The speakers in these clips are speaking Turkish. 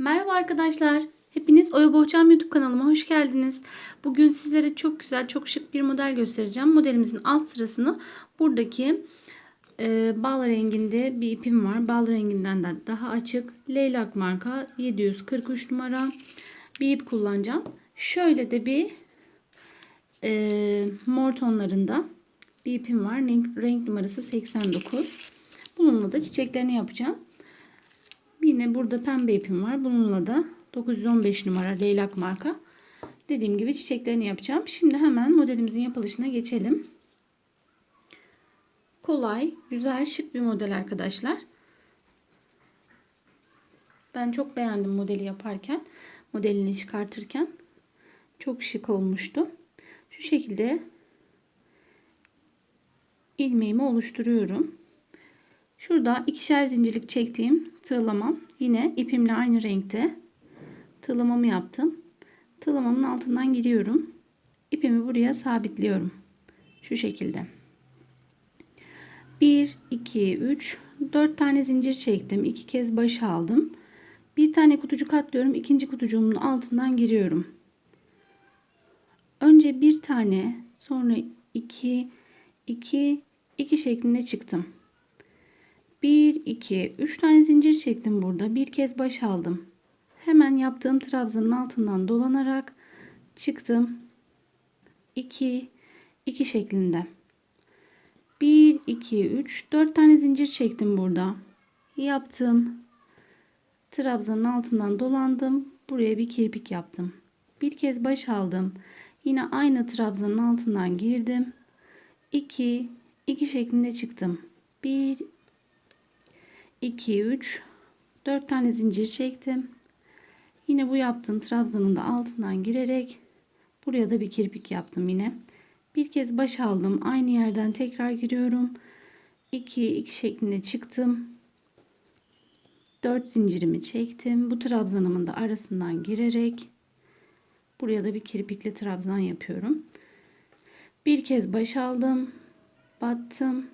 Merhaba arkadaşlar. Hepiniz Oya Bohçam YouTube kanalıma hoş geldiniz. Bugün sizlere çok güzel, çok şık bir model göstereceğim. Modelimizin alt sırasını buradaki e, bal renginde bir ipim var. Bal renginden de daha açık. Leylak marka 743 numara bir ip kullanacağım. Şöyle de bir e, mor tonlarında bir ipim var. Renk, renk numarası 89. Bununla da çiçeklerini yapacağım. Yine burada pembe ipim var. Bununla da 915 numara leylak marka. Dediğim gibi çiçeklerini yapacağım. Şimdi hemen modelimizin yapılışına geçelim. Kolay, güzel, şık bir model arkadaşlar. Ben çok beğendim modeli yaparken. Modelini çıkartırken. Çok şık olmuştu. Şu şekilde ilmeğimi oluşturuyorum. Şurada ikişer zincirlik çektiğim tığlamam. Yine ipimle aynı renkte tığlamamı yaptım. Tığlamamın altından giriyorum. İpimi buraya sabitliyorum. Şu şekilde. 1, 2, 3, 4 tane zincir çektim. 2 kez baş aldım. Bir tane kutucuk atlıyorum. ikinci kutucuğumun altından giriyorum. Önce bir tane sonra 2, 2, 2 şeklinde çıktım. 1, 2, 3 tane zincir çektim burada. Bir kez baş aldım. Hemen yaptığım trabzanın altından dolanarak çıktım. 2, 2 şeklinde. 1, 2, 3, 4 tane zincir çektim burada. Yaptım. Trabzanın altından dolandım. Buraya bir kirpik yaptım. Bir kez baş aldım. Yine aynı trabzanın altından girdim. 2, 2 şeklinde çıktım. 1, 2, 3, 4 tane zincir çektim. Yine bu yaptığım trabzanın da altından girerek buraya da bir kirpik yaptım yine. Bir kez baş aldım. Aynı yerden tekrar giriyorum. 2, 2 şeklinde çıktım. 4 zincirimi çektim. Bu trabzanımın da arasından girerek buraya da bir kirpikli trabzan yapıyorum. Bir kez baş aldım. Battım.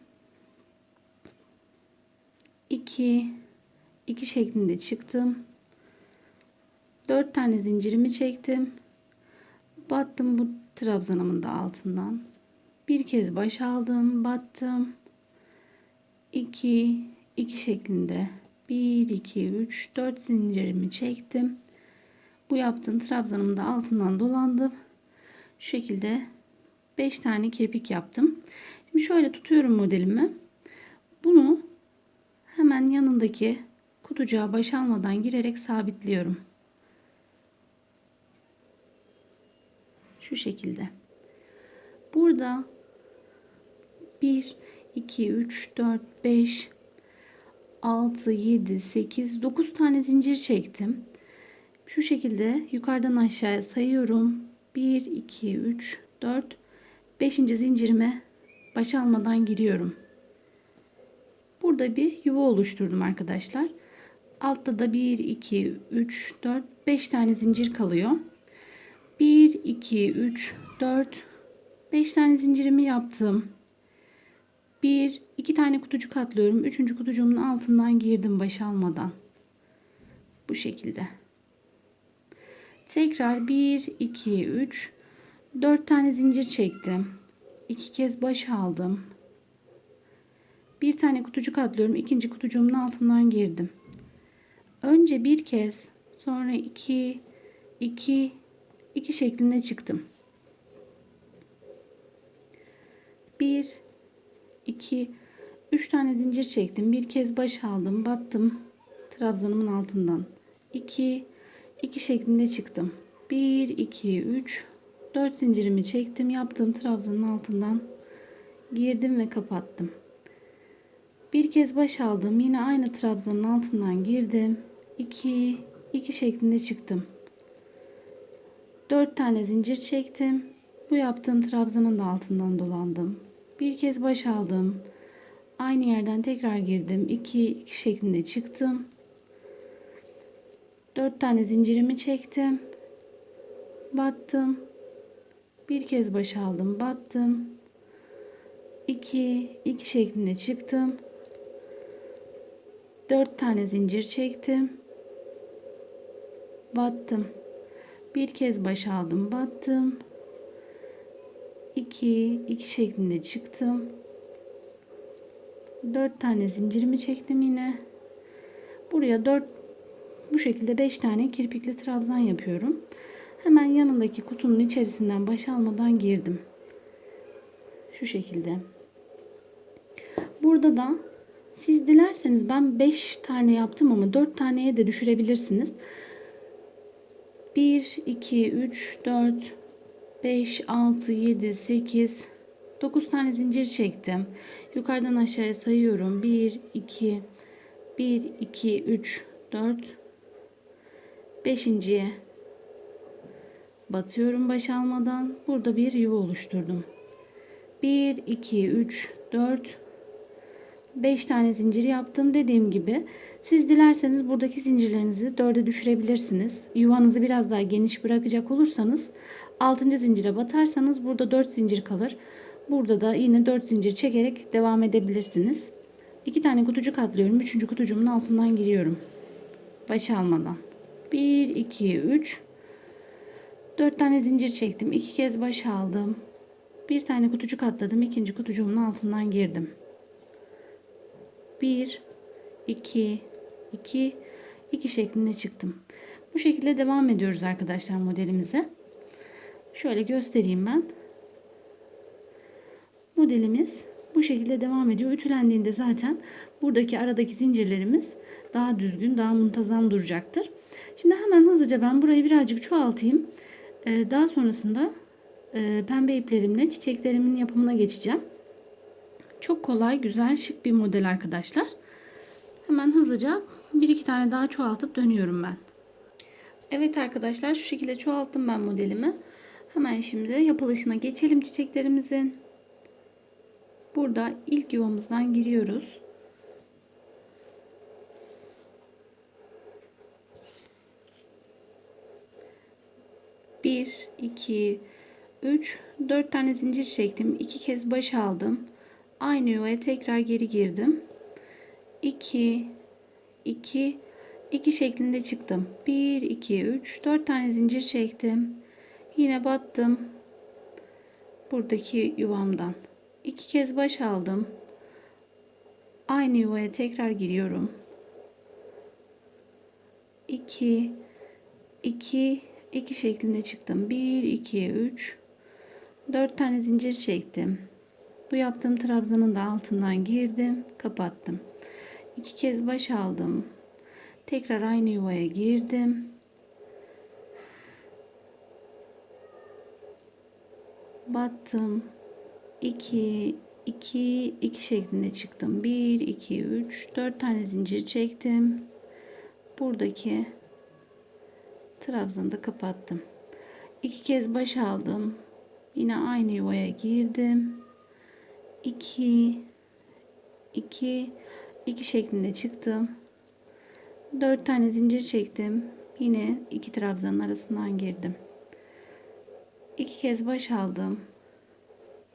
2 2 şeklinde çıktım. 4 tane zincirimi çektim. Battım bu trabzanımın da altından. Bir kez baş aldım, battım. 2 2 şeklinde 1 2 3 4 zincirimi çektim. Bu yaptığım trabzanımın da altından dolandım. Şu şekilde 5 tane kirpik yaptım. Şimdi şöyle tutuyorum modelimi. Bunu hemen yanındaki kutucuğa baş almadan girerek sabitliyorum. Şu şekilde. Burada 1, 2, 3, 4, 5, 6, 7, 8, 9 tane zincir çektim. Şu şekilde yukarıdan aşağıya sayıyorum. 1, 2, 3, 4, 5. zincirime baş almadan giriyorum. Burada bir yuva oluşturdum arkadaşlar. Altta da 1, 2, 3, 4, 5 tane zincir kalıyor. 1, 2, 3, 4, 5 tane zincirimi yaptım. 1, 2 tane kutucuk atlıyorum. 3. kutucuğumun altından girdim baş almadan. Bu şekilde. Tekrar 1, 2, 3, 4 tane zincir çektim. 2 kez baş aldım. Bir tane kutucuk atlıyorum. ikinci kutucuğumun altından girdim. Önce bir kez sonra iki, iki, iki şeklinde çıktım. Bir, iki, üç tane zincir çektim. Bir kez baş aldım. Battım. Trabzanımın altından. İki, iki şeklinde çıktım. Bir, iki, üç, dört zincirimi çektim. Yaptığım trabzanın altından girdim ve kapattım. Bir kez baş aldım. Yine aynı trabzanın altından girdim. 2 2 şeklinde çıktım. 4 tane zincir çektim. Bu yaptığım trabzanın da altından dolandım. Bir kez baş aldım. Aynı yerden tekrar girdim. 2 2 şeklinde çıktım. 4 tane zincirimi çektim. Battım. Bir kez baş aldım. Battım. 2 2 şeklinde çıktım. 4 tane zincir çektim. battım. Bir kez baş aldım, battım. 2 2 şeklinde çıktım. 4 tane zincirimi çektim yine. Buraya 4 bu şekilde 5 tane kirpikli trabzan yapıyorum. Hemen yanındaki kutunun içerisinden baş almadan girdim. Şu şekilde. Burada da siz dilerseniz ben 5 tane yaptım ama 4 taneye de düşürebilirsiniz. 1, 2, 3, 4, 5, 6, 7, 8, 9 tane zincir çektim. Yukarıdan aşağıya sayıyorum. 1, 2, 1, 2, 3, 4, 5.ye batıyorum baş almadan. Burada bir yuva oluşturdum. 1, 2, 3, 4, 5 tane zincir yaptım. Dediğim gibi siz dilerseniz buradaki zincirlerinizi 4'e düşürebilirsiniz. Yuvanızı biraz daha geniş bırakacak olursanız 6. zincire batarsanız burada 4 zincir kalır. Burada da yine 4 zincir çekerek devam edebilirsiniz. 2 tane kutucuk atlıyorum. 3. kutucuğumun altından giriyorum. Baş almadan. 1, 2, 3. 4 tane zincir çektim. 2 kez baş aldım. Bir tane kutucuk atladım. ikinci kutucuğumun altından girdim. 1 2 2 2 şeklinde çıktım. Bu şekilde devam ediyoruz arkadaşlar modelimize. Şöyle göstereyim ben. Modelimiz bu şekilde devam ediyor. Ütülendiğinde zaten buradaki aradaki zincirlerimiz daha düzgün, daha muntazam duracaktır. Şimdi hemen hızlıca ben burayı birazcık çoğaltayım. Ee, daha sonrasında e, pembe iplerimle çiçeklerimin yapımına geçeceğim. Çok kolay, güzel, şık bir model arkadaşlar. Hemen hızlıca bir iki tane daha çoğaltıp dönüyorum ben. Evet arkadaşlar şu şekilde çoğalttım ben modelimi. Hemen şimdi yapılışına geçelim çiçeklerimizin. Burada ilk yuvamızdan giriyoruz. Bir, iki, üç, dört tane zincir çektim. iki kez baş aldım. Aynı yuvaya tekrar geri girdim. 2 2 2 şeklinde çıktım. 1 2 3 4 tane zincir çektim. Yine battım. Buradaki yuvamdan. 2 kez baş aldım. Aynı yuvaya tekrar giriyorum. 2 2 2 şeklinde çıktım. 1 2 3 4 tane zincir çektim. Bu yaptığım trabzanın da altından girdim, kapattım. İki kez baş aldım. Tekrar aynı yuvaya girdim. Battım. 2 2 2 şeklinde çıktım. 1 2 3 4 tane zincir çektim. Buradaki trabzanı da kapattım. İki kez baş aldım. Yine aynı yuvaya girdim. 2 2 2 şeklinde çıktım. 4 tane zincir çektim. Yine iki trabzanın arasından girdim. 2 kez baş aldım.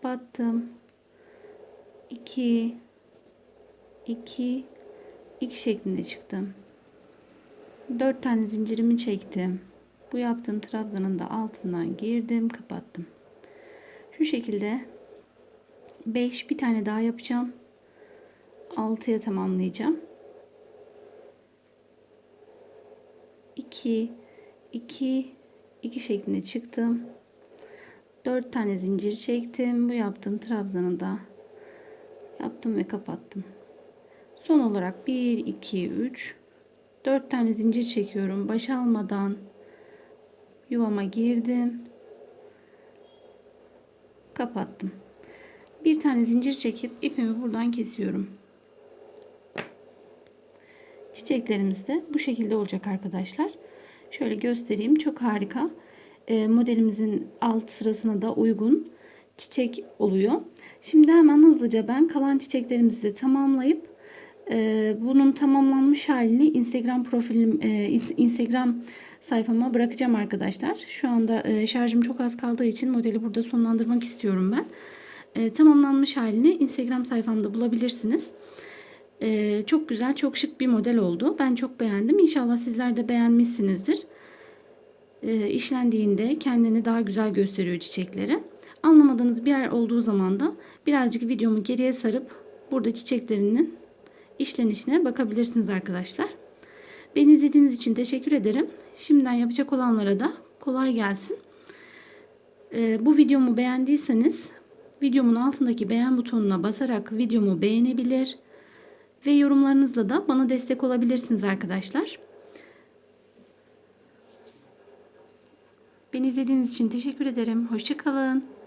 Battım. 2 2 2 şeklinde çıktım. 4 tane zincirimi çektim. Bu yaptığım trabzanın da altından girdim, kapattım. Şu şekilde 5 bir tane daha yapacağım. 6'ya tamamlayacağım. 2 2 2 şeklinde çıktım. 4 tane zincir çektim. Bu yaptığım trabzanı da yaptım ve kapattım. Son olarak 1 2 3 4 tane zincir çekiyorum. Baş almadan yuvama girdim. Kapattım bir tane zincir çekip ipimi buradan kesiyorum. Çiçeklerimiz de bu şekilde olacak arkadaşlar. Şöyle göstereyim. Çok harika. E, modelimizin alt sırasına da uygun çiçek oluyor. Şimdi hemen hızlıca ben kalan çiçeklerimizi de tamamlayıp e, bunun tamamlanmış halini Instagram profilim e, Instagram sayfama bırakacağım arkadaşlar. Şu anda e, şarjım çok az kaldığı için modeli burada sonlandırmak istiyorum ben e, tamamlanmış halini Instagram sayfamda bulabilirsiniz. E, çok güzel, çok şık bir model oldu. Ben çok beğendim. İnşallah sizler de beğenmişsinizdir. e, işlendiğinde kendini daha güzel gösteriyor çiçekleri. Anlamadığınız bir yer olduğu zaman da birazcık videomu geriye sarıp burada çiçeklerinin işlenişine bakabilirsiniz arkadaşlar. Beni izlediğiniz için teşekkür ederim. Şimdiden yapacak olanlara da kolay gelsin. Ee, bu videomu beğendiyseniz videomun altındaki beğen butonuna basarak videomu beğenebilir ve yorumlarınızla da bana destek olabilirsiniz arkadaşlar. Beni izlediğiniz için teşekkür ederim. Hoşçakalın.